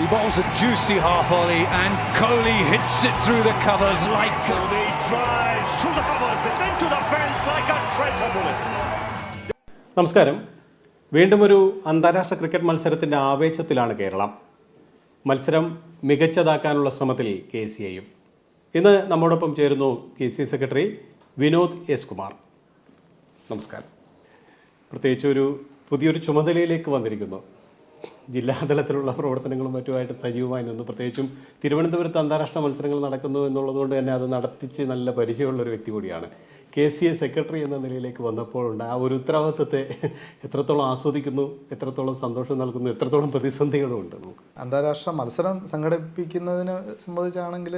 He bowls a juicy half volley and Kohli hits it through the covers like Kohli drives through the covers. It's into the fence like a treasure bullet. നമസ്കാരം. വീണ്ടും ഒരു അന്താരാഷ്ട്ര cricket മത്സരത്തിന്റെ ആവേശത്തിലാണ് കേരളം. മത്സരം മികച്ചതാക്കാനുള്ള ശ്രമത്തിൽ K C ഐയും ഇന്ന് നമ്മോടൊപ്പം ചേരുന്നു K C secretary Vinod S Kumar. നമസ്കാരം. പ്രത്യേകിച്ച് ഒരു പുതിയൊരു ചുമതലയിലേക്ക് വന്നിരിക്കുന്നു. ജില്ലാതലത്തിലുള്ള പ്രവർത്തനങ്ങളും മറ്റുമായിട്ട് സജീവമായി നിന്നു. പ്രത്യേകിച്ചും തിരുവനന്തപുരത്ത് അന്താരാഷ്ട്ര മത്സരങ്ങൾ നടക്കുന്നു എന്നുള്ളതുകൊണ്ട് തന്നെ അത് നടത്തിച്ച് നല്ല പരിചയമുള്ള ഒരു വ്യക്തി കൂടിയാണ്. കെ സി എ സെക്രട്ടറി എന്ന നിലയിലേക്ക് വന്നപ്പോഴുണ്ട്. ആ ഒരു ഉത്തരവാദിത്തത്തെ എത്രത്തോളം ആസ്വദിക്കുന്നു എത്രത്തോളം സന്തോഷം നൽകുന്നു എത്രത്തോളം പ്രതിസന്ധികളും ഉണ്ട് നമുക്ക്. അന്താരാഷ്ട്ര മത്സരം സംഘടിപ്പിക്കുന്നതിനെ സംബന്ധിച്ചാണെങ്കിൽ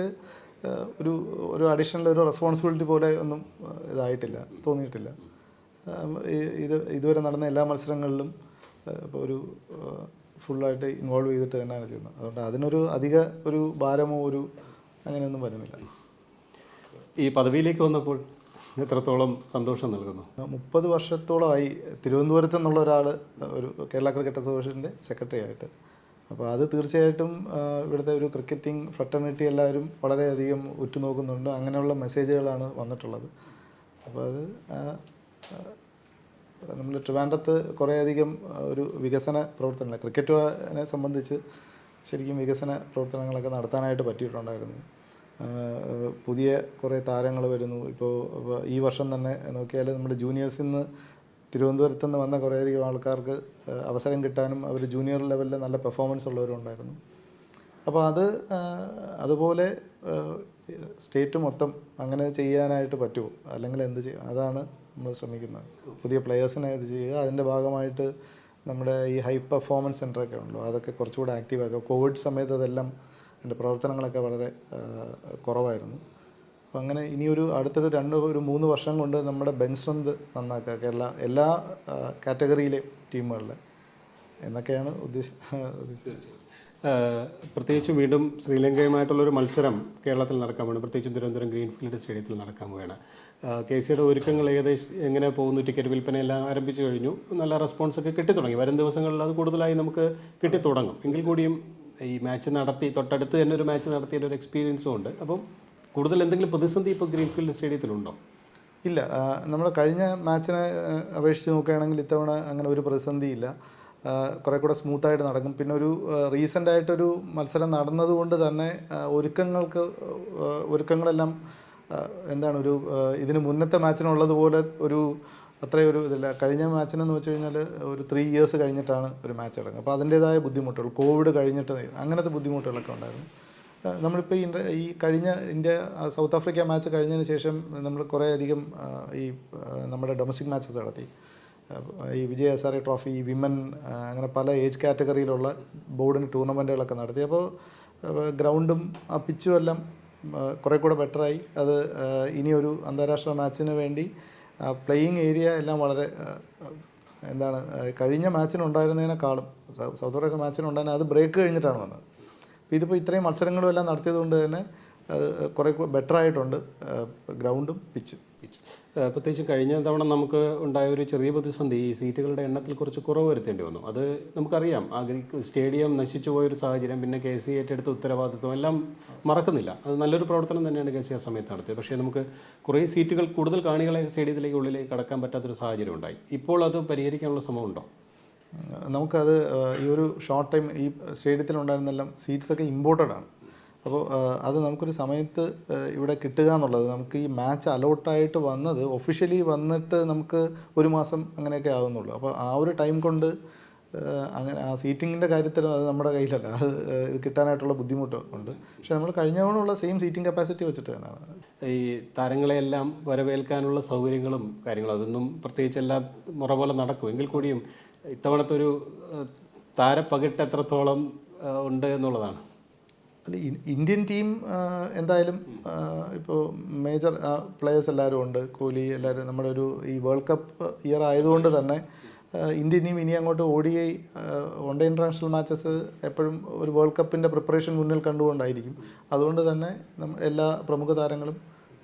ഒരു ഒരു അഡീഷണൽ ഒരു റെസ്പോൺസിബിലിറ്റി പോലെ ഒന്നും ഇതായിട്ടില്ല തോന്നിയിട്ടില്ല. ഇത് ഇതുവരെ നടന്ന എല്ലാ മത്സരങ്ങളിലും ഇപ്പോൾ ഒരു ഫുള്ളായിട്ട് ഇൻവോൾവ് ചെയ്തിട്ട് തന്നെയാണ് ചെയ്യുന്നത്. അതുകൊണ്ട് അതിനൊരു അധിക ഒരു ഭാരമോ ഒരു അങ്ങനെയൊന്നും വരുന്നില്ല. ഈ പദവിയിലേക്ക് വന്നപ്പോൾ എത്രത്തോളം സന്തോഷം നൽകുന്നു? മുപ്പത് വർഷത്തോളമായി തിരുവനന്തപുരത്ത് നിന്നുള്ള ഒരാൾ ഒരു കേരള ക്രിക്കറ്റ് അസോസിയേഷന്റെ സെക്രട്ടറി ആയിട്ട്. അപ്പോൾ അത് തീർച്ചയായിട്ടും ഇവിടുത്തെ ഒരു ക്രിക്കറ്റിംഗ് ഫ്രട്ടേണിറ്റി എല്ലാവരും വളരെയധികം ഉറ്റുനോക്കുന്നുണ്ട്. അങ്ങനെയുള്ള മെസ്സേജുകളാണ് വന്നിട്ടുള്ളത്. അപ്പോൾ അത് നമ്മൾ ട്രിവാൻഡ്രത്ത് കുറേയധികം ഒരു വികസന പ്രവർത്തനങ്ങൾ ക്രിക്കറ്റിനെ സംബന്ധിച്ച് ശരിക്കും വികസന പ്രവർത്തനങ്ങളൊക്കെ നടത്താനായിട്ട് പറ്റിയിട്ടുണ്ടായിരുന്നു. പുതിയ കുറേ താരങ്ങൾ വരുന്നു. ഇപ്പോൾ ഈ വർഷം തന്നെ നോക്കിയാൽ നമ്മുടെ ജൂനിയേഴ്സിൽ നിന്ന് തിരുവനന്തപുരത്ത് നിന്ന് വന്ന കുറേയധികം ആൾക്കാർക്ക് അവസരം കിട്ടാനും അവർ ജൂനിയർ ലെവലിൽ നല്ല പെർഫോമൻസ് ഉള്ളവരും ഉണ്ടായിരുന്നു. അപ്പോൾ അത് അതുപോലെ സ്റ്റേറ്റ് മൊത്തം അങ്ങനെ ചെയ്യാനായിട്ട് പറ്റുമോ? അല്ലെങ്കിൽ എന്ത് ചെയ്യും? അതാണ് നമ്മൾ ശ്രമിക്കുന്നത്. പുതിയ പ്ലെയേഴ്സിനെ ഇത് ചെയ്യുക. അതിന്റെ ഭാഗമായിട്ട് നമ്മുടെ ഈ ഹൈ പെർഫോമൻസ് സെന്ററൊക്കെ ഉണ്ടല്ലോ. അതൊക്കെ കുറച്ചുകൂടെ ആക്റ്റീവാക്കുക കോവിഡ് സമയത്ത് അതെല്ലാം അതിന്റെ പ്രവർത്തനങ്ങളൊക്കെ വളരെ കുറവായിരുന്നു. അപ്പോൾ അങ്ങനെ ഇനിയൊരു അടുത്തൊരു രണ്ട് ഒരു മൂന്ന് വർഷം കൊണ്ട് നമ്മുടെ ബെഞ്ച് സ്ട്രെങ്ത് നന്നാക്കുക. കേരള എല്ലാ കാറ്റഗറിയിലെ ടീമുകളിലെ എന്നൊക്കെയാണ് ഉദ്ദേശ ഉദ്ദേശിച്ചത്. പ്രത്യേകിച്ചും വീണ്ടും ശ്രീലങ്കയുമായിട്ടുള്ളൊരു മത്സരം കേരളത്തിൽ നടക്കാൻ വേണം പ്രത്യേകിച്ചും തിരുവനന്തപുരം ഗ്രീൻഫീൽഡ് സ്റ്റേഡിയത്തിൽ നടക്കാൻ ഏഹ് കെ സിയുടെ ഒരുക്കങ്ങൾ ഏകദേശം എങ്ങനെ പോകുന്നു? ടിക്കറ്റ് വിൽപ്പനയെല്ലാം ആരംഭിച്ചു കഴിഞ്ഞു. നല്ല റെസ്പോൺസ് ഒക്കെ കിട്ടിത്തുടങ്ങി വരും ദിവസങ്ങളിൽ അത് കൂടുതലായി നമുക്ക് കിട്ടിത്തുടങ്ങും എങ്കിൽ കൂടിയും ഈ മാച്ച് നടത്തി തൊട്ടടുത്ത് തന്നെ ഒരു മാച്ച് നടത്തിയ ഒരു എക്സ്പീരിയൻസും ഉണ്ട്. അപ്പം കൂടുതൽ എന്തെങ്കിലും പ്രതിസന്ധി ഇപ്പോൾ ഗ്രീൻഫീൽഡ് സ്റ്റേഡിയത്തിലുണ്ടോ ഇല്ല. നമ്മൾ കഴിഞ്ഞ മാച്ചിനെ അപേക്ഷിച്ച് നോക്കുകയാണെങ്കിൽ ഇത്തവണ അങ്ങനെ ഒരു പ്രതിസന്ധിയില്ല ഇല്ല. കുറേ കൂടെ സ്മൂത്തായിട്ട് നടക്കും. പിന്നെ ഒരു റീസെന്റായിട്ടൊരു മത്സരം നടന്നതുകൊണ്ട് തന്നെ ഒരുക്കങ്ങൾക്ക് ഒരുക്കങ്ങളെല്ലാം എന്താണ് ഒരു ഇതിന് മുന്നത്തെ മാച്ചിനുള്ളതുപോലെ ഒരു അത്രയും ഒരു ഇതില്ല. കഴിഞ്ഞ മാച്ചിനെന്ന് വെച്ച് കഴിഞ്ഞാൽ ഒരു ത്രീ ഇയേഴ്സ് കഴിഞ്ഞിട്ടാണ് ഒരു മാച്ച് തുടങ്ങുക അപ്പോൾ അതിന്റേതായ ബുദ്ധിമുട്ടുകൾ കോവിഡ് കഴിഞ്ഞിട്ട് അങ്ങനത്തെ ബുദ്ധിമുട്ടുകളൊക്കെ ഉണ്ടായിരുന്നു. നമ്മളിപ്പോൾ ഈ ഈ കഴിഞ്ഞ ഇന്ത്യ സൗത്ത് ആഫ്രിക്ക മാച്ച് കഴിഞ്ഞതിന് ശേഷം നമ്മൾ കുറേ അധികം ഈ നമ്മുടെ ഡൊമസ്റ്റിക് മാച്ചസ് നടത്തി. ഈ വിജയ ഹസാരെ ട്രോഫി വിമൻ അങ്ങനെ പല ഏജ് കാറ്റഗറിയിലുള്ള ബോർഡിന് ടൂർണമെന്റുകളൊക്കെ നടത്തി. അപ്പോൾ ഗ്രൗണ്ടും ആ പിച്ചും എല്ലാം കുറേ കൂടെ ബെറ്ററായി അത് ഇനിയൊരു അന്താരാഷ്ട്ര മാച്ചിന് വേണ്ടി പ്ലേയിങ് ഏരിയ എല്ലാം വളരെ എന്താണ് കഴിഞ്ഞ മാച്ചിനുണ്ടായിരുന്നതിനേക്കാളും സൗത്ത് ആഫ്രിക്ക മാച്ചിനുണ്ടായിരുന്ന അത് ബ്രേക്ക് കഴിഞ്ഞിട്ടാണ് വന്നത്. അപ്പോൾ ഇതിപ്പോൾ ഇത്രയും മത്സരങ്ങളും എല്ലാം നടത്തിയത് കൊണ്ട് തന്നെ അത് കുറേ ബെറ്റർ ആയിട്ടുണ്ട്. ഗ്രൗണ്ടും പിച്ചും ഏഹ് പ്രത്യേകിച്ച് കഴിഞ്ഞ തവണ നമുക്ക് ഉണ്ടായ ഒരു ചെറിയ പ്രതിസന്ധി ഈ സീറ്റുകളുടെ എണ്ണത്തിൽ കുറച്ച് കുറവ് വരുത്തേണ്ടി വന്നു. അത് നമുക്കറിയാം. ആ ഗ്രീ- സ്റ്റേഡിയം നശിച്ചു പോയൊരു സാഹചര്യം പിന്നെ കെ സി ഏറ്റെടുത്ത ഉത്തരവാദിത്വം എല്ലാം മറക്കുന്നില്ല. അത് നല്ലൊരു പ്രവർത്തനം തന്നെയാണ് കെ സി ആ സമയത്ത് നടത്തിയത്. പക്ഷേ നമുക്ക് കുറേ സീറ്റുകൾ കൂടുതൽ കാണികളെ സ്റ്റേഡിയത്തിലേക്ക് ഉള്ളിലേക്ക് കടക്കാൻ പറ്റാത്തൊരു സാഹചര്യം ഉണ്ടായി. ഇപ്പോൾ അത് പരിഹരിക്കാനുള്ള ശ്രമമുണ്ടോ? ഉണ്ടോ നമുക്കത് ഈ ഒരു ഷോർട്ട് ടൈം ഈ സ്റ്റേഡിയത്തിൽ ഉണ്ടായിരുന്നെല്ലാം സീറ്റ്സ് ഒക്കെ ഇമ്പോർട്ടഡ് ആണ് അപ്പോൾ അത് നമുക്കൊരു സമയത്ത് ഇവിടെ കിട്ടുക എന്നുള്ളത് നമുക്ക് ഈ മാച്ച് അലോട്ടായിട്ട് വന്നത് ഒഫീഷ്യലി വന്നിട്ട് നമുക്ക് ഒരു മാസം അങ്ങനെയൊക്കെ ആകുന്നുള്ളൂ അപ്പോൾ ആ ഒരു ടൈം കൊണ്ട് അങ്ങനെ ആ സീറ്റിങ്ങിന്റെ കാര്യത്തിൽ അത് നമ്മുടെ കയ്യിലല്ല. അത് ഇത് കിട്ടാനായിട്ടുള്ള ബുദ്ധിമുട്ട് ഉണ്ട്. പക്ഷേ നമ്മൾ കഴിഞ്ഞ തവണയുള്ള സെയിം സീറ്റിംഗ് കപ്പാസിറ്റി വെച്ചിട്ട് തന്നെയാണ്. ഈ താരങ്ങളെയെല്ലാം വരവേൽക്കാനുള്ള സൗകര്യങ്ങളും കാര്യങ്ങളും അതൊന്നും പ്രത്യേകിച്ച് എല്ലാം മുറ പോലെ നടക്കും. എങ്കിൽ കൂടിയും ഇത്തവണത്തെ ഒരു താരപ്പകിട്ട് എത്രത്തോളം ഉണ്ട് എന്നുള്ളതാണ്. അല്ല ഇന്ത്യൻ ടീം എന്തായാലും ഇപ്പോൾ മേജർ പ്ലേയേഴ്സ് എല്ലാവരും ഉണ്ട്. കോഹ്ലി എല്ലാവരും നമ്മുടെ ഒരു ഈ വേൾഡ് കപ്പ് ഇയർ ആയതുകൊണ്ട് തന്നെ ഇന്ത്യൻ ടീം ഇനി അങ്ങോട്ട് O D I one day international matches എപ്പോഴും ഒരു വേൾഡ് കപ്പിന്റെ പ്രിപ്പറേഷൻ മുന്നിൽ കണ്ടുകൊണ്ടായിരിക്കും. അതുകൊണ്ട് തന്നെ എല്ലാ പ്രമുഖ താരങ്ങളും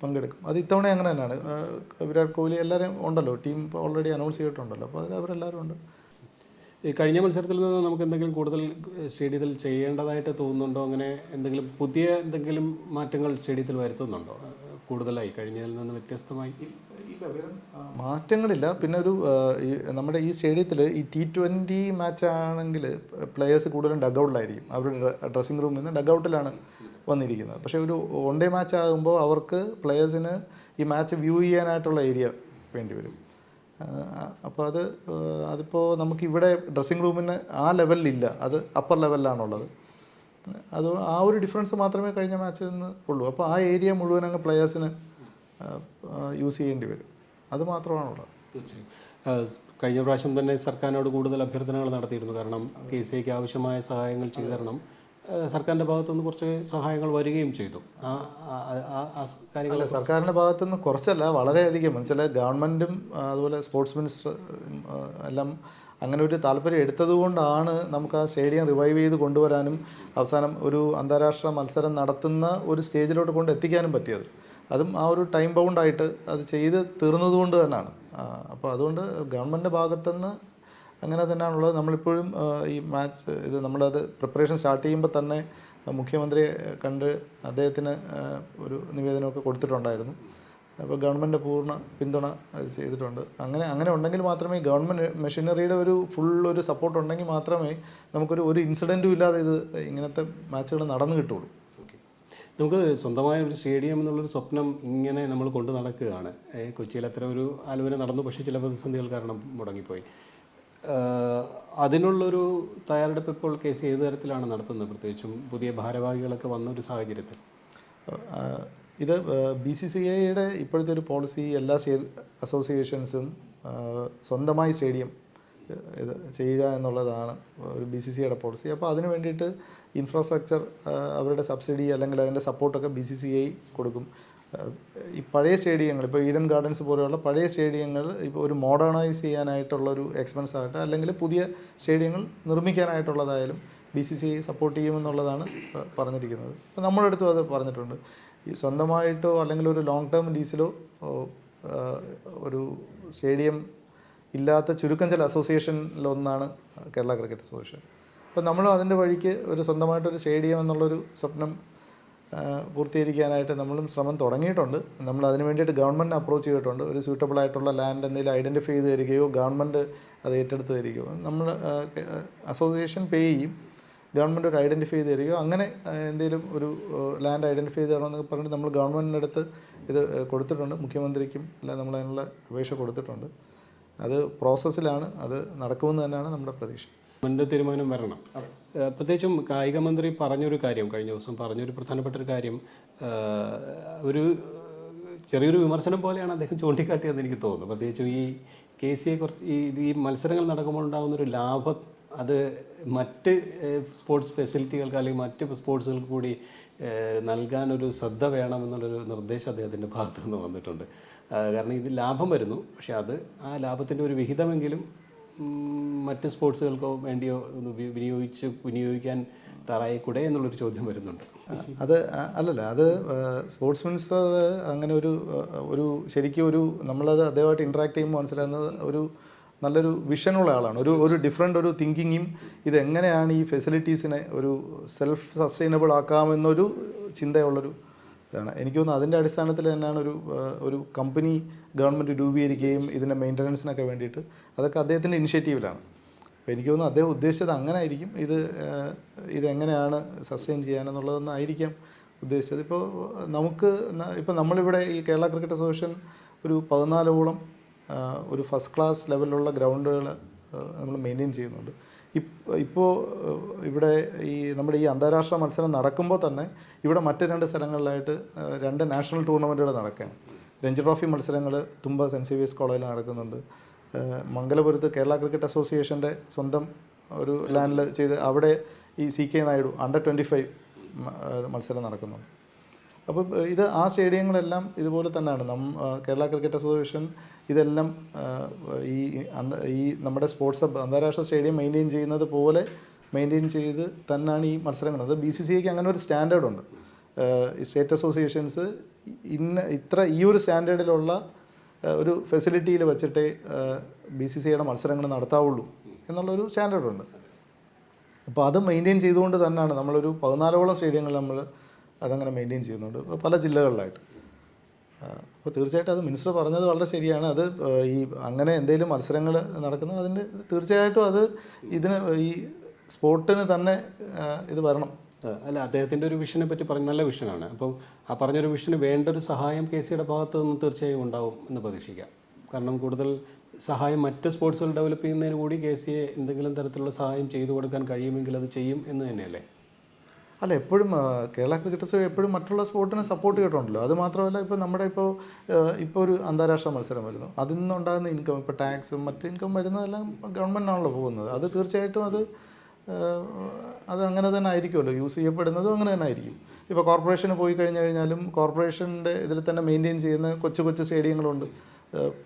പങ്കെടുക്കും. അത് ഇത്തവണ അങ്ങനെ തന്നെയാണ്. വിരാട് കോഹ്ലി എല്ലാവരും ഉണ്ടല്ലോ. ടീം ഇപ്പോൾ ഓൾറെഡി അനൗൺസ് ചെയ്തിട്ടുണ്ടല്ലോ. അപ്പോൾ അതിൽ അവരെല്ലാവരും ഉണ്ട്. കഴിഞ്ഞ മത്സരത്തിൽ നിന്ന് നമുക്ക് എന്തെങ്കിലും കൂടുതൽ സ്റ്റേഡിയത്തിൽ ചെയ്യേണ്ടതായിട്ട് തോന്നുന്നുണ്ടോ? അങ്ങനെ എന്തെങ്കിലും പുതിയ എന്തെങ്കിലും മാറ്റങ്ങൾ സ്റ്റേഡിയത്തിൽ വരുത്തുന്നുണ്ടോ? കൂടുതലായി കഴിഞ്ഞതിൽ നിന്ന് വ്യത്യസ്തമായി? മാറ്റങ്ങളില്ല. പിന്നെ ഒരു നമ്മുടെ ഈ സ്റ്റേഡിയത്തിൽ ഈ ടി ട്വന്റി മാച്ച് ആണെങ്കിൽ പ്ലെയേഴ്സ് കൂടുതലും ഡഗൗട്ടിലായിരിക്കും. അവരുടെ ഡ്രസ്സിംഗ് റൂമിൽ നിന്ന് ഡഗൗട്ടിലാണ് വന്നിരിക്കുന്നത്. പക്ഷേ ഒരു വൺ ഡേ മാച്ച് ആകുമ്പോൾ അവർക്ക് പ്ലെയേഴ്സിന് ഈ മാച്ച് വ്യൂ ചെയ്യാനായിട്ടുള്ള ഏരിയ വേണ്ടി വരും. അപ്പോൾ അത് അതിപ്പോൾ നമുക്കിവിടെ ഡ്രസ്സിംഗ് റൂമിന് ആ ലെവലിലില്ല അത് അപ്പർ ലെവലിലാണുള്ളത് അത് ആ ഒരു ഡിഫറൻസ് മാത്രമേ കഴിഞ്ഞ മാച്ചിൽ നിന്ന് ഉള്ളൂ. അപ്പോൾ ആ ഏരിയ മുഴുവൻ അങ്ങ് പ്ലെയേഴ്സിന് യൂസ് ചെയ്യേണ്ടി വരും. അത് മാത്രമാണുള്ളത്. കഴിഞ്ഞ പ്രാവശ്യം തന്നെ സർക്കാരിനോട് കൂടുതൽ അഭ്യർത്ഥനകൾ നടത്തിയിരുന്നു. കാരണം കെ സി ആവശ്യമായ സഹായങ്ങൾ ചെയ്തു തരണം സർക്കാരിന്റെ ഭാഗത്തുനിന്ന് കുറച്ച് സഹായങ്ങൾ വരികയും ചെയ്തു. കാര്യങ്ങൾ സർക്കാരിന്റെ ഭാഗത്തുനിന്ന് കുറച്ചല്ല വളരെയധികം. മനസ്സിലെ ഗവൺമെന്റും അതുപോലെ സ്പോർട്സ് മിനിസ്റ്റർ എല്ലാം അങ്ങനെ ഒരു താല്പര്യം എടുത്തതുകൊണ്ടാണ് നമുക്ക് ആ സ്റ്റേഡിയം റിവൈവ് ചെയ്ത് കൊണ്ടുവരാനും അവസാനം ഒരു അന്താരാഷ്ട്ര മത്സരം നടത്തുന്ന ഒരു സ്റ്റേജിലോട്ട് കൊണ്ട് എത്തിക്കാനും പറ്റിയത്. അതും ആ ഒരു ടൈം ബൗണ്ടായിട്ട് അത് ചെയ്ത് തീർന്നതുകൊണ്ട് തന്നെയാണ്. അപ്പോൾ അതുകൊണ്ട് ഗവൺമെന്റിന്റെ ഭാഗത്തുനിന്ന് അങ്ങനെ തന്നെയാണുള്ളത്. നമ്മളിപ്പോഴും ഈ മാച്ച് ഇത് നമ്മളത് പ്രിപ്പറേഷൻ സ്റ്റാർട്ട് ചെയ്യുമ്പോൾ തന്നെ മുഖ്യമന്ത്രിയെ കണ്ട് അദ്ദേഹത്തിന് ഒരു നിവേദനമൊക്കെ കൊടുത്തിട്ടുണ്ടായിരുന്നു. അപ്പോൾ ഗവൺമെന്റ് പൂർണ പിന്തുണ അത് ചെയ്തിട്ടുണ്ട്. അങ്ങനെ അങ്ങനെ ഉണ്ടെങ്കിൽ മാത്രമേ ഗവൺമെന്റ് മെഷീനറിയുടെ ഒരു ഫുൾ ഒരു സപ്പോർട്ട് ഉണ്ടെങ്കിൽ മാത്രമേ നമുക്കൊരു ഒരു ഇൻസിഡന്റും ഇല്ലാതെ ഇത് ഇങ്ങനത്തെ മാച്ചുകൾ നടന്നു കിട്ടുള്ളൂ. നമുക്ക് സ്വന്തമായ ഒരു സ്റ്റേഡിയം എന്നുള്ളൊരു സ്വപ്നം ഇങ്ങനെ നമ്മൾ കൊണ്ടു നടക്കുകയാണ്. കൊച്ചിയിൽ അത്ര ഒരു ആലോചന നടന്നു പക്ഷേ ചില പ്രതിസന്ധികൾ കാരണം മുടങ്ങിപ്പോയി. അതിനുള്ളൊരു തയ്യാറെടുപ്പ് ഇപ്പോൾ കേസ് ഏത് തരത്തിലാണ് നടത്തുന്നത്? പ്രത്യേകിച്ചും പുതിയ ഭാരവാഹികളൊക്കെ വന്ന ഒരു സാഹചര്യത്തിൽ ഇത് ബി സി സി ഐയുടെ ഇപ്പോഴത്തെ ഒരു പോളിസി എല്ലാ അസോസിയേഷൻസും സ്വന്തമായി സ്റ്റേഡിയം ഇത് ചെയ്യുക എന്നുള്ളതാണ് ഒരു ബി സി സി ഐയുടെ പോളിസി. അപ്പോൾ അതിന് വേണ്ടിയിട്ട് ഇൻഫ്രാസ്ട്രക്ചർ അവരുടെ സബ്സിഡി അല്ലെങ്കിൽ അതിന്റെ സപ്പോർട്ടൊക്കെ ബി സി സി ഐ കൊടുക്കും. ഈ പഴയ സ്റ്റേഡിയങ്ങൾ ഇപ്പോൾ ഈഡൻ ഗാർഡൻസ് പോലെയുള്ള പഴയ സ്റ്റേഡിയങ്ങൾ ഇപ്പോൾ ഒരു മോഡേണൈസ് ചെയ്യാനായിട്ടുള്ള ഒരു എക്സ്പെൻസ് ആകട്ടെ അല്ലെങ്കിൽ പുതിയ സ്റ്റേഡിയങ്ങൾ നിർമ്മിക്കാനായിട്ടുള്ളതായാലും ബി സി സി സപ്പോർട്ട് ചെയ്യുമെന്നുള്ളതാണ് പറഞ്ഞിരിക്കുന്നത്. അപ്പോൾ നമ്മുടെ അടുത്തും അത് പറഞ്ഞിട്ടുണ്ട്. ഈ സ്വന്തമായിട്ടോ അല്ലെങ്കിൽ ഒരു ലോങ് ടേം ലീസിലോ ഒരു സ്റ്റേഡിയം ഇല്ലാത്ത ചുരുക്കം ചില അസോസിയേഷനിലൊന്നാണ് കേരള ക്രിക്കറ്റ് അസോസിയേഷൻ. അപ്പോൾ നമ്മൾ അതിന്റെ വഴിക്ക് ഒരു സ്വന്തമായിട്ടൊരു സ്റ്റേഡിയം എന്നുള്ളൊരു സ്വപ്നം പൂർത്തീകരിക്കാനായിട്ട് നമ്മളും ശ്രമം തുടങ്ങിയിട്ടുണ്ട്. നമ്മൾ അതിന് വേണ്ടിയിട്ട് ഗവൺമെന്റ് അപ്രോച്ച് ചെയ്തിട്ടുണ്ട്. ഒരു സ്യൂട്ടബിൾ ആയിട്ടുള്ള ലാൻഡ് എന്തെങ്കിലും ഐഡന്റിഫൈ ചെയ്ത് തരികയോ ഗവൺമെന്റ് അത് ഏറ്റെടുത്ത് തരികയോ. നമ്മൾ അസോസിയേഷൻ പേ ചെയ്യും. ഗവൺമെന്റ് ഒരു ഐഡന്റിഫൈ ചെയ്ത് തരികയോ അങ്ങനെ എന്തെങ്കിലും ഒരു ലാൻഡ് ഐഡന്റിഫൈ ചെയ്ത് തരണമെന്നൊക്കെ പറഞ്ഞിട്ട് നമ്മൾ ഗവൺമെന്റിന്റെ അടുത്ത് ഇത് കൊടുത്തിട്ടുണ്ട്. മുഖ്യമന്ത്രിക്കും അല്ല നമ്മൾ അതിനുള്ള അപേക്ഷ കൊടുത്തിട്ടുണ്ട്. അത് പ്രോസസ്സിലാണ് അത് നടക്കുമെന്ന് തന്നെയാണ് നമ്മുടെ പ്രതീക്ഷ. തീരുമാനം വരണം. പ്രത്യേകിച്ചും കായിക മന്ത്രി പറഞ്ഞൊരു കാര്യം കഴിഞ്ഞ ദിവസം പറഞ്ഞൊരു പ്രധാനപ്പെട്ട ഒരു കാര്യം ഒരു ചെറിയൊരു വിമർശനം പോലെയാണ് അദ്ദേഹം ചൂണ്ടിക്കാട്ടിയതെന്ന് എനിക്ക് തോന്നുന്നു. പ്രത്യേകിച്ചും ഈ കെ സിയെ കുറച്ച് ഈ ഈ മത്സരങ്ങൾ നടക്കുമ്പോൾ ഉണ്ടാകുന്ന ഒരു ലാഭം അത് മറ്റ് സ്പോർട്സ് ഫെസിലിറ്റികൾക്ക് അല്ലെങ്കിൽ മറ്റ് സ്പോർട്സുകൾക്ക് കൂടി നൽകാനൊരു ശ്രദ്ധ വേണമെന്നുള്ളൊരു നിർദ്ദേശം അദ്ദേഹത്തിന്റെ ഭാഗത്തു നിന്ന് വന്നിട്ടുണ്ട് കാരണം ഇത് ലാഭം വരുന്നു പക്ഷേ അത് ആ ലാഭത്തിന്റെ ഒരു വിഹിതമെങ്കിലും മറ്റ് സ്പോർട്സുകൾക്കോ വേണ്ടിയോ വിനിയോഗിച്ച് വിനിയോഗിക്കാൻ തറായിക്കൂടെ എന്നുള്ളൊരു ചോദ്യം വരുന്നുണ്ട്. അത് അല്ലല്ല അത് സ്പോർട്സ് മിനിസ്റ്റർ അങ്ങനെ ഒരു ഒരു ശരിക്കും ഒരു നമ്മളത് അദ്ദേഹമായിട്ട് ഇൻട്രാക്ട് ചെയ്യുമ്പോൾ മനസ്സിലാകുന്നത് ഒരു നല്ലൊരു വിഷനുള്ള ആളാണ്. ഒരു ഒരു ഡിഫറെന്റ് ഒരു തിങ്കിങ്ങും ഇതെങ്ങനെയാണ് ഈ ഫെസിലിറ്റീസിനെ ഒരു സെൽഫ് സസ്റ്റൈനബിൾ ആക്കാമെന്നൊരു ചിന്തയുള്ളൊരു ഇതാണ് എനിക്ക് തോന്നുന്നു അതിന്റെ അടിസ്ഥാനത്തിൽ തന്നെയാണ് ഒരു ഒരു കമ്പനി ഗവൺമെന്റ് രൂപീകരിക്കുകയും ഇതിന്റെ മെയിന്റനൻസിനൊക്കെ വേണ്ടിയിട്ട് അതൊക്കെ അദ്ദേഹത്തിന്റെ ഇനിഷ്യേറ്റീവിലാണ് അപ്പോൾ എനിക്ക് തോന്നുന്നു അദ്ദേഹം ഉദ്ദേശിച്ചത് അങ്ങനെ ആയിരിക്കും ഇത് ഇതെങ്ങനെയാണ് സസ്റ്റെയിൻ ചെയ്യാനെന്നുള്ളതെന്നായിരിക്കാം ഉദ്ദേശിച്ചത്. ഇപ്പോൾ നമുക്ക് ഇപ്പോൾ നമ്മളിവിടെ ഈ കേരള ക്രിക്കറ്റ് അസോസിയേഷൻ ഒരു പതിനാലോളം ഒരു ഫസ്റ്റ് ക്ലാസ് ലെവലിലുള്ള ഗ്രൗണ്ടുകൾ നമ്മൾ മെയിന്റെയിൻ ചെയ്യുന്നുണ്ട്. ഇപ്പോൾ ഇവിടെ ഈ നമ്മുടെ ഈ അന്താരാഷ്ട്ര മത്സരം നടക്കുമ്പോൾ തന്നെ ഇവിടെ മറ്റ് രണ്ട് സ്ഥലങ്ങളിലായിട്ട് രണ്ട് നാഷണൽ ടൂർണമെന്റുകൾ നടക്കുകയാണ്. രഞ്ജി ട്രോഫി മത്സരങ്ങൾ തുമ്പ സെന്റ് സേവിയേഴ്സ് കോളേജിൽ നടക്കുന്നുണ്ട്. മംഗലപുരത്ത് കേരള ക്രിക്കറ്റ് അസോസിയേഷന്റെ സ്വന്തം ഒരു ലാൻഡിൽ ചെയ്ത് അവിടെ ഈ C K Naidu under twenty five മത്സരം നടക്കുന്നുണ്ട്. അപ്പോൾ ഇത് ആ സ്റ്റേഡിയങ്ങളെല്ലാം ഇതുപോലെ തന്നെയാണ് നം കേരള ക്രിക്കറ്റ് അസോസിയേഷൻ ഇതെല്ലാം ഈ ഈ നമ്മുടെ സ്പോർട്സ് ഹബ് അന്താരാഷ്ട്ര സ്റ്റേഡിയം മെയിന്റെയിൻ ചെയ്യുന്നത് പോലെ മെയിന്റെയിൻ ചെയ്ത് തന്നെയാണ് ഈ മത്സരങ്ങൾ. അത് ബി സി സി ഐക്ക് അങ്ങനെ ഒരു സ്റ്റാൻഡേർഡ് ഉണ്ട് ഈ സ്റ്റേറ്റ് അസോസിയേഷൻസ് ഇന്ന ഇത്ര ഈ ഒരു സ്റ്റാൻഡേർഡിലുള്ള ഒരു ഫെസിലിറ്റിയിൽ വെച്ചിട്ടേ ബി സി സി ഐയുടെ മത്സരങ്ങൾ നടത്താവുള്ളൂ എന്നുള്ളൊരു സ്റ്റാൻഡേർഡുണ്ട്. അപ്പോൾ അത് മെയിന്റെയിൻ ചെയ്തുകൊണ്ട് തന്നെയാണ് നമ്മളൊരു പതിനാലോളം സ്റ്റേഡിയങ്ങൾ നമ്മൾ അതങ്ങനെ മെയിന്റെയിൻ ചെയ്യുന്നുണ്ട്. പല ജില്ലകളിലായിട്ട്. അപ്പോൾ തീർച്ചയായിട്ടും അത് മിനിസ്റ്റർ പറഞ്ഞത് വളരെ ശരിയാണ്. അത് ഈ അങ്ങനെ എന്തെങ്കിലും മത്സരങ്ങൾ നടക്കുന്നു അതിന്റെ തീർച്ചയായിട്ടും അത് ഇതിന് ഈ സ്പോർട്ടിന് തന്നെ ഇത് വരണം. അല്ല അദ്ദേഹത്തിന്റെ ഒരു വിഷനെ പറ്റി പറഞ്ഞ നല്ല വിഷനാണ് അപ്പം ആ പറഞ്ഞൊരു വിഷന് വേണ്ട ഒരു സഹായം കെ സിയുടെ ഭാഗത്ത് നിന്ന് തീർച്ചയായും ഉണ്ടാവും എന്ന് പ്രതീക്ഷിക്കാം. കാരണം കൂടുതൽ സഹായം മറ്റ് സ്പോർട്സുകൾ ഡെവലപ്പ് ചെയ്യുന്നതിന് കൂടി കെ സിയെ എന്തെങ്കിലും തരത്തിലുള്ള സഹായം ചെയ്തു കൊടുക്കാൻ കഴിയുമെങ്കിൽ അത് ചെയ്യും എന്ന് തന്നെയല്ലേ? അല്ല എപ്പോഴും കേരള ക്രിക്കറ്റേഴ്സ് എപ്പോഴും മറ്റുള്ള സ്പോർട്ടിനെ സപ്പോർട്ട് ചെയ്തിട്ടുണ്ടല്ലോ. അത് മാത്രമല്ല ഇപ്പോൾ നമ്മുടെ ഇപ്പോൾ ഇപ്പോൾ ഒരു അന്താരാഷ്ട്ര മത്സരം വരുന്നു. അതിൽ നിന്നുണ്ടാകുന്ന ഇൻകം ഇപ്പോൾ ടാക്സും മറ്റ് ഇൻകം വരുന്നതെല്ലാം ഗവൺമെന്റാണല്ലോ പോകുന്നത്. അത് തീർച്ചയായിട്ടും അത് അത് അങ്ങനെ തന്നെ ആയിരിക്കുമല്ലോ. യൂസ് ചെയ്യപ്പെടുന്നതും അങ്ങനെ തന്നെ ആയിരിക്കും. ഇപ്പോൾ കോർപ്പറേഷന് പോയി കഴിഞ്ഞു കഴിഞ്ഞാലും കോർപ്പറേഷന്റെ ഇതിൽ തന്നെ മെയിന്റെയിൻ ചെയ്യുന്ന കൊച്ചു കൊച്ചു സ്റ്റേഡിയങ്ങളുണ്ട്.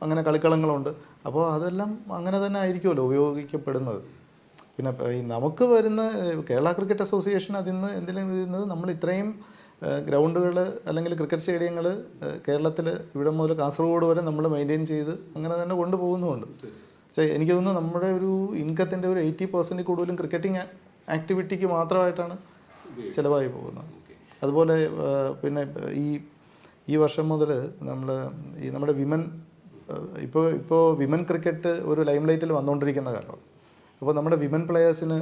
അങ്ങനെ കളിക്കളങ്ങളുണ്ട്. അപ്പോൾ അതെല്ലാം അങ്ങനെ തന്നെ ആയിരിക്കുമല്ലോ ഉപയോഗിക്കപ്പെടുന്നത്. പിന്നെ ഈ നമുക്ക് വരുന്ന കേരള ക്രിക്കറ്റ് അസോസിയേഷൻ അതിൽ നിന്ന് എന്തെങ്കിലും ചെയ്യുന്നത് നമ്മൾ ഇത്രയും ഗ്രൗണ്ടുകൾ അല്ലെങ്കിൽ ക്രിക്കറ്റ് സ്റ്റേഡിയങ്ങൾ കേരളത്തിൽ ഇവിടെ മുതൽ കാസർഗോഡ് വരെ നമ്മൾ മെയിന്റെയിൻ ചെയ്ത് അങ്ങനെ തന്നെ കൊണ്ടുപോകുന്നുമുണ്ട്. പക്ഷേ എനിക്ക് തോന്നുന്നു നമ്മുടെ ഒരു ഇൻകത്തിന്റെ ഒരു എയ്റ്റി പെർസെന്റ് കൂടുതലും ക്രിക്കറ്റിംഗ് ആക്ടിവിറ്റിക്ക് മാത്രമായിട്ടാണ് ചിലവായി പോകുന്നത്. അതുപോലെ പിന്നെ ഈ ഈ വർഷം മുതൽ നമ്മൾ ഈ നമ്മുടെ വിമൻ ഇപ്പോൾ ഇപ്പോൾ വിമൻ ക്രിക്കറ്റ് ഒരു ലൈം ലൈറ്റിൽ വന്നുകൊണ്ടിരിക്കുന്ന കാലമാണ്. അപ്പോൾ നമ്മുടെ വിമൻ പ്ലെയേഴ്സിന്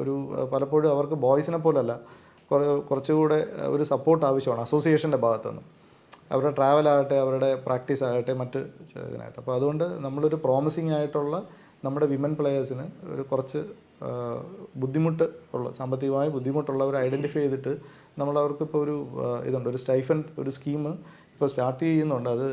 ഒരു പലപ്പോഴും അവർക്ക് ബോയ്സിനെ പോലല്ല കുറേ കുറച്ചുകൂടെ ഒരു സപ്പോർട്ട് ആവശ്യമാണ് അസോസിയേഷന്റെ ഭാഗത്തുനിന്ന്. അവരുടെ ട്രാവൽ ആകട്ടെ അവരുടെ പ്രാക്ടീസ് ആകട്ടെ മറ്റ് ഇതിനായിട്ട്. അപ്പോൾ അതുകൊണ്ട് നമ്മളൊരു പ്രോമിസിങ് ആയിട്ടുള്ള നമ്മുടെ വിമൻ പ്ലെയേഴ്സിന് ഒരു കുറച്ച് ബുദ്ധിമുട്ട് ഉള്ള സാമ്പത്തികമായി ബുദ്ധിമുട്ടുള്ളവർ ഐഡന്റിഫൈ ചെയ്തിട്ട് നമ്മൾ അവർക്ക് ഇപ്പോൾ ഒരു ഇതുണ്ട് ഒരു സ്റ്റൈഫൻ ഒരു സ്കീം ഇപ്പോൾ സ്റ്റാർട്ട് ചെയ്യുന്നുണ്ട്. അത്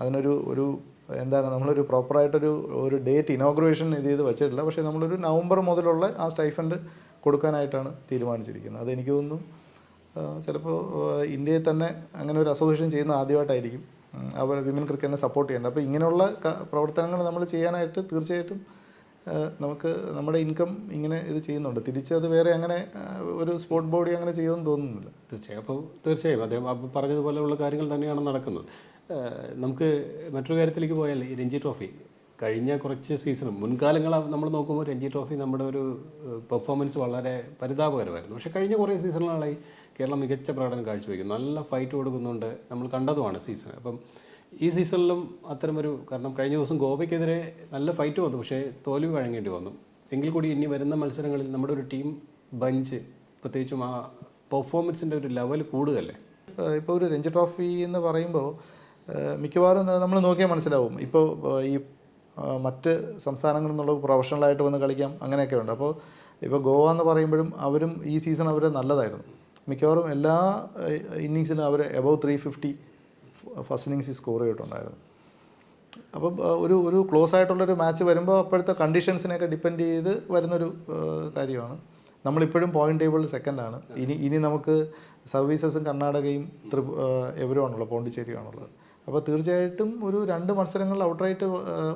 അതിനൊരു ഒരു എന്താണ് നമ്മളൊരു പ്രോപ്പറായിട്ടൊരു ഒരു ഡേറ്റ് ഇനോഗ്രേഷൻ ഇത് ചെയ്ത് വെച്ചിട്ടില്ല. പക്ഷേ നമ്മളൊരു നവംബർ മുതലുള്ള ആ സ്റ്റൈഫൻഡ് കൊടുക്കാനായിട്ടാണ് തീരുമാനിച്ചിരിക്കുന്നത്. അതെനിക്ക് തോന്നുന്നു ചിലപ്പോൾ ഇന്ത്യയിൽ തന്നെ അങ്ങനെ ഒരു അസോസിയേഷൻ ചെയ്യുന്ന ആദ്യമായിട്ടായിരിക്കും അവർ വിമൻ ക്രിക്കറ്റിനെ സപ്പോർട്ട് ചെയ്യേണ്ടത്. അപ്പോൾ ഇങ്ങനെയുള്ള പ്രവർത്തനങ്ങൾ നമ്മൾ ചെയ്യാനായിട്ട് തീർച്ചയായിട്ടും നമുക്ക് നമ്മുടെ ഇൻകം ഇങ്ങനെ ഇത് ചെയ്യുന്നുണ്ട്. തിരിച്ചത് വേറെ അങ്ങനെ ഒരു സ്പോർട്സ് ബോഡി അങ്ങനെ ചെയ്യുമെന്ന് തോന്നുന്നില്ല. തീർച്ചയായും. അപ്പോൾ തീർച്ചയായും. അദ്ദേഹം പറഞ്ഞതുപോലെയുള്ള കാര്യങ്ങൾ തന്നെയാണ് നടക്കുന്നത്. നമുക്ക് മറ്റൊരു കാര്യത്തിലേക്ക് പോയാൽ രഞ്ജി ട്രോഫി. കഴിഞ്ഞ കുറച്ച് സീസണും മുൻകാലങ്ങൾ നമ്മൾ നോക്കുമ്പോൾ രഞ്ജി ട്രോഫി നമ്മുടെ ഒരു പെർഫോമൻസ് വളരെ പരിതാപകരമായിരുന്നു. പക്ഷേ കഴിഞ്ഞ കുറേ സീസണുകളായി കേരളം മികച്ച പ്രകടനം കാഴ്ചവെക്കും നല്ല ഫൈറ്റ് കൊടുക്കുന്നുണ്ട് നമ്മൾ കണ്ടതുമാണ് സീസൺ. അപ്പം ഈ സീസണിലും അത്തരമൊരു കാരണം കഴിഞ്ഞ ദിവസം ഗോവയ്ക്കെതിരെ നല്ല ഫൈറ്റ് വന്നു പക്ഷേ തോൽവി വഴങ്ങേണ്ടി വന്നു. എങ്കിൽ കൂടി ഇനി വരുന്ന മത്സരങ്ങളിൽ നമ്മുടെ ഒരു ടീം ബഞ്ച് പ്രത്യേകിച്ചും ആ പെർഫോമൻസിന്റെ ഒരു ലെവൽ കൂടുതലല്ലേ ഇപ്പോൾ ഒരു രഞ്ജി ട്രോഫി എന്ന് പറയുമ്പോൾ മിക്കവാറും നമ്മൾ നോക്കിയാൽ മനസ്സിലാവും. ഇപ്പോൾ ഈ മറ്റ് സംസ്ഥാനങ്ങളിൽ നിന്നുള്ള പ്രൊഫഷണലായിട്ട് വന്ന് കളിക്കാം അങ്ങനെയൊക്കെ ഉണ്ട്. അപ്പോൾ ഇപ്പോൾ ഗോവ എന്ന് പറയുമ്പോഴും അവരും ഈ സീസൺ അവർ നല്ലതായിരുന്നു. മിക്കവാറും എല്ലാ ഇന്നിങ്സിലും അവർ എബവ് ത്രീ ഫിഫ്റ്റി ഫസ്റ്റ് ഇന്നിങ്സിൽ സ്കോർ ചെയ്തിട്ടുണ്ടായിരുന്നു. അപ്പം ഒരു ഒരു ക്ലോസ് ആയിട്ടുള്ളൊരു മാച്ച് വരുമ്പോൾ അപ്പോഴത്തെ കണ്ടീഷൻസിനെയൊക്കെ ഡിപ്പെൻഡ് ചെയ്ത് വരുന്നൊരു കാര്യമാണ്. നമ്മളിപ്പോഴും പോയിന്റ് ടേബിളിൽ സെക്കൻഡാണ്. ഇനി ഇനി നമുക്ക് സർവീസസും കർണാടകയും ത്രിപു എവരുമാണുള്ളത് പോണ്ടിച്ചേരിയുമാണുള്ളത് അപ്പോൾ തീർച്ചയായിട്ടും ഒരു രണ്ട് മത്സരങ്ങളിൽ ഔട്ടറായിട്ട്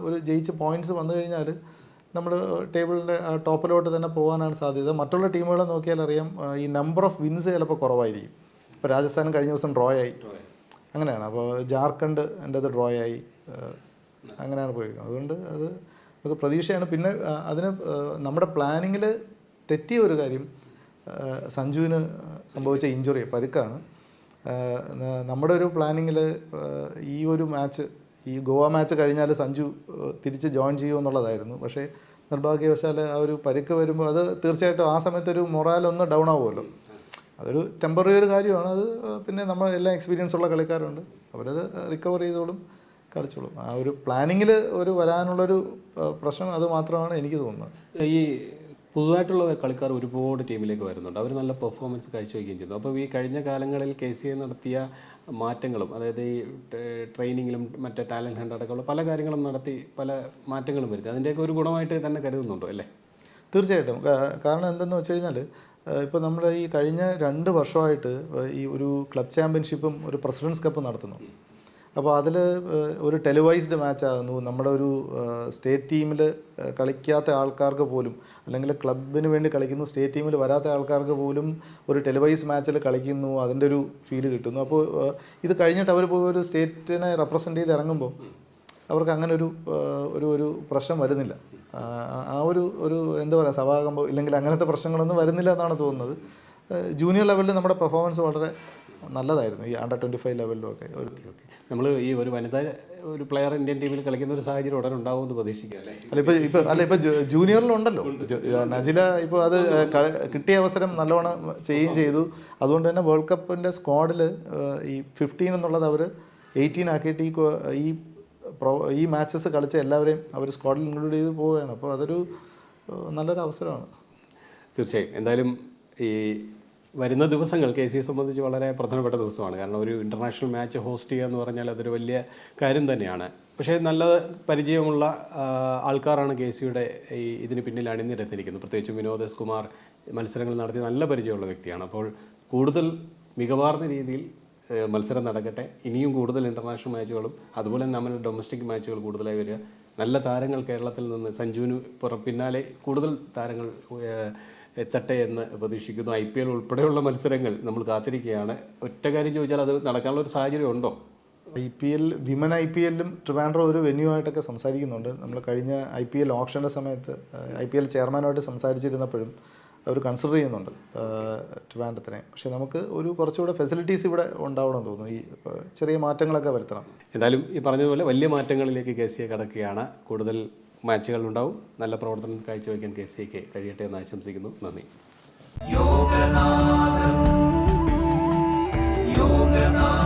ഒരു ജയിച്ച് പോയിന്റ്സ് വന്നു കഴിഞ്ഞാൽ നമ്മൾ ടേബിളിന്റെ ടോപ്പിലോട്ട് തന്നെ പോകാനാണ് സാധ്യത. മറ്റുള്ള ടീമുകളെ നോക്കിയാൽ അറിയാം ഈ നമ്പർ ഓഫ് വിൻസ് ചിലപ്പോൾ കുറവായിരിക്കും. ഇപ്പോൾ രാജസ്ഥാൻ കഴിഞ്ഞ ദിവസം ഡ്രോ ആയി. അങ്ങനെയാണ്. അപ്പോൾ ജാർഖണ്ഡ് എന്റെ അത് ഡ്രോ ആയി അങ്ങനെയാണ് പോയിരിക്കുന്നത്. അതുകൊണ്ട് അത് നമുക്ക് പ്രതീക്ഷയാണ്. പിന്നെ അതിന് നമ്മുടെ പ്ലാനിങ്ങിൽ തെറ്റിയ ഒരു കാര്യം സഞ്ജുവിന് സംഭവിച്ച ഇഞ്ചുറി പരുക്കാണ്. നമ്മുടെ ഒരു പ്ലാനിങ്ങിൽ ഈ ഒരു മാച്ച് ഈ ഗോവ മാച്ച് കഴിഞ്ഞാൽ സഞ്ജു തിരിച്ച് ജോയിൻ ചെയ്യുമെന്നുള്ളതായിരുന്നു പക്ഷേ നിർഭാഗ്യവശാൽ ആ ഒരു പരിക്ക് വരുമ്പോൾ അത് തീർച്ചയായിട്ടും ആ സമയത്തൊരു മൊറാൽ ഒന്ന് ഡൗൺ ആവുമല്ലോ. അതൊരു ടെമ്പററി ഒരു കാര്യമാണ്. അത് പിന്നെ നമ്മൾ എല്ലാം എക്സ്പീരിയൻസ് ഉള്ള കളിക്കാരുണ്ട്. അവരത് റിക്കവർ ചെയ്തോളും കളിച്ചോളും. ആ ഒരു പ്ലാനിങ്ങിൽ ഒരു വരാനുള്ളൊരു പ്രശ്നം അത് മാത്രമാണ് എനിക്ക് തോന്നുന്നത്. ഈ പുതുതായിട്ടുള്ള കളിക്കാർ ഒരുപാട് ടീമിലേക്ക് വരുന്നുണ്ട്. അവർ നല്ല പെർഫോമൻസ് കാഴ്ചവെക്കുകയും ചെയ്യുന്നു. അപ്പോൾ ഈ കഴിഞ്ഞ കാലങ്ങളിൽ കെ സി എ നടത്തിയ മാറ്റങ്ങളും അതായത് ഈ ട്രെയിനിങ്ങിലും മറ്റേ ടാലന്റ് ഹണ്ട് അടക്കമുള്ള പല കാര്യങ്ങളും നടത്തി പല മാറ്റങ്ങളും വരുത്തി. അതിന്റെയൊക്കെ ഒരു ഗുണമായിട്ട് തന്നെ കരുതുന്നുണ്ടോ അല്ലേ? തീർച്ചയായിട്ടും. കാരണം എന്തെന്ന് വെച്ച് കഴിഞ്ഞാൽ ഇപ്പോൾ നമ്മൾ ഈ കഴിഞ്ഞ രണ്ട് വർഷമായിട്ട് ഈ ഒരു ക്ലബ് ചാമ്പ്യൻഷിപ്പും ഒരു പ്രസിഡൻസ് കപ്പ് നടത്തുന്നു. അപ്പോൾ അതിൽ ഒരു ടെലിവൈസ്ഡ് മാച്ചാകുന്നു നമ്മുടെ ഒരു സ്റ്റേറ്റ് ടീമിൽ കളിക്കാത്ത ആൾക്കാർക്ക് പോലും അല്ലെങ്കിൽ ക്ലബിന് വേണ്ടി കളിക്കുന്നു സ്റ്റേറ്റ് ടീമിൽ വരാത്ത ആൾക്കാർക്ക് പോലും ഒരു ടെലിവൈസ് മാച്ചിൽ കളിക്കുന്നു അതിന്റെ ഒരു ഫീൽ കിട്ടുന്നു. അപ്പോൾ ഇത് കഴിഞ്ഞിട്ട് അവർ പോയി ഒരു സ്റ്റേറ്റിനെ റെപ്രസെന്റ് ചെയ്ത് ഇറങ്ങുമ്പോൾ അവർക്ക് അങ്ങനെ ഒരു ഒരു ഒരു പ്രശ്നം വരുന്നില്ല. ആ, ആ ഒരു ഒരു എന്താ പറയുക സഭാകമ്പോ ഇല്ലെങ്കിൽ അങ്ങനത്തെ പ്രശ്നങ്ങളൊന്നും വരുന്നില്ല എന്നാണ് തോന്നുന്നത്. ജൂനിയർ ലെവലിൽ നമ്മുടെ പെർഫോമൻസ് വളരെ നല്ലതായിരുന്നു. ഈ അണ്ടർ ട്വന്റി ഫൈവ് ലെവലിലും ഒക്കെ. ഒരു നമ്മൾ ഈ ഒരു വനിത ഒരു പ്ലെയർ ഇന്ത്യൻ ടീമിൽ കളിക്കുന്ന ഒരു സാഹചര്യം ഉടനെ ഉണ്ടാവുമെന്ന് പ്രതീക്ഷിക്കുക അല്ലേ? അല്ല ഇപ്പൊ ഇപ്പൊ അല്ല ഇപ്പൊ ജൂനിയറിലുണ്ടല്ലോ നജില ഇപ്പോൾ അത് കിട്ടിയ അവസരം നല്ലവണ്ണം ചെയ്യുകയും ചെയ്തു. അതുകൊണ്ട് തന്നെ വേൾഡ് കപ്പിന്റെ സ്ക്വാഡിൽ ഈ ഫിഫ്റ്റീൻ എന്നുള്ളത് അവർ എയ്റ്റീൻ ആക്കിയിട്ട് ഈ ഈ പ്രോ ഈ മാച്ചസ് കളിച്ച എല്ലാവരെയും അവർ സ്ക്വാഡിൽ ഇൻക്ലൂഡ് ചെയ്ത് പോവുകയാണ്. അപ്പോൾ അതൊരു നല്ലൊരു അവസരമാണ്. തീർച്ചയായും. എന്തായാലും ഈ വരുന്ന ദിവസങ്ങൾ കെ സിയെ സംബന്ധിച്ച് വളരെ പ്രധാനപ്പെട്ട ദിവസമാണ്. കാരണം ഒരു ഇന്റർനാഷണൽ മാച്ച് ഹോസ്റ്റ് ചെയ്യുക എന്ന് പറഞ്ഞാൽ അതൊരു വലിയ കാര്യം തന്നെയാണ്. പക്ഷേ നല്ല പരിചയമുള്ള ആൾക്കാരാണ് കെ സിയുടെ ഈ ഇതിന് പിന്നിൽ അണിനിരത്തിരിക്കുന്നത് പ്രത്യേകിച്ചും വിനോദ് എസ് കുമാർ മത്സരങ്ങൾ നടത്തിയ നല്ല പരിചയമുള്ള വ്യക്തിയാണ്. അപ്പോൾ കൂടുതൽ മികവാർന്ന രീതിയിൽ മത്സരം നടക്കട്ടെ. ഇനിയും കൂടുതൽ ഇന്റർനാഷണൽ മാച്ചുകളും അതുപോലെ നമ്മുടെ ഡൊമസ്റ്റിക് മാച്ചുകൾ കൂടുതലായി വരിക. നല്ല താരങ്ങൾ കേരളത്തിൽ നിന്ന് സഞ്ജുവിന് പിന്നാലെ കൂടുതൽ താരങ്ങൾ എത്തട്ടെ എന്ന് പ്രതീക്ഷിക്കുന്നു. ഐ പി എൽ ഉൾപ്പെടെയുള്ള മത്സരങ്ങൾ നമ്മൾ കാത്തിരിക്കുകയാണ്. ഒറ്റ കാര്യം ചോദിച്ചാൽ അത് നടക്കാനുള്ള ഒരു സാഹചര്യം ഉണ്ടോ? I P L women I P എല്ലും ട്രിവാൻഡ്രോ ഒരു വെന്യൂ ആയിട്ടൊക്കെ സംസാരിക്കുന്നുണ്ട്. നമ്മൾ കഴിഞ്ഞ ഐ പി എൽ ഓപ്ഷന്റെ സമയത്ത് ഐ പി എൽ ചെയർമാനുമായിട്ട് സംസാരിച്ചിരുന്നപ്പോഴും അവർ കൺസിഡർ ചെയ്യുന്നുണ്ട് ട്രിവാൻഡ്രത്തിനെ. പക്ഷേ നമുക്ക് ഒരു കുറച്ചുകൂടെ ഫെസിലിറ്റീസ് ഇവിടെ ഉണ്ടാവണം തോന്നുന്നു. ഈ ചെറിയ മാറ്റങ്ങളൊക്കെ വരുത്തണം. എന്തായാലും ഈ പറഞ്ഞതുപോലെ വലിയ മാറ്റങ്ങളിലേക്ക് കെ സിയെ കടക്കുകയാണ്. കൂടുതൽ മാച്ചുകൾ ഉണ്ടാവും നല്ല പ്രവർത്തനം കാഴ്ചവെക്കാൻ കെ സി കെ കഴിയട്ടെ എന്ന് ആശംസിക്കുന്നു. നന്ദി. യോഗനാഥം യോഗനാഥം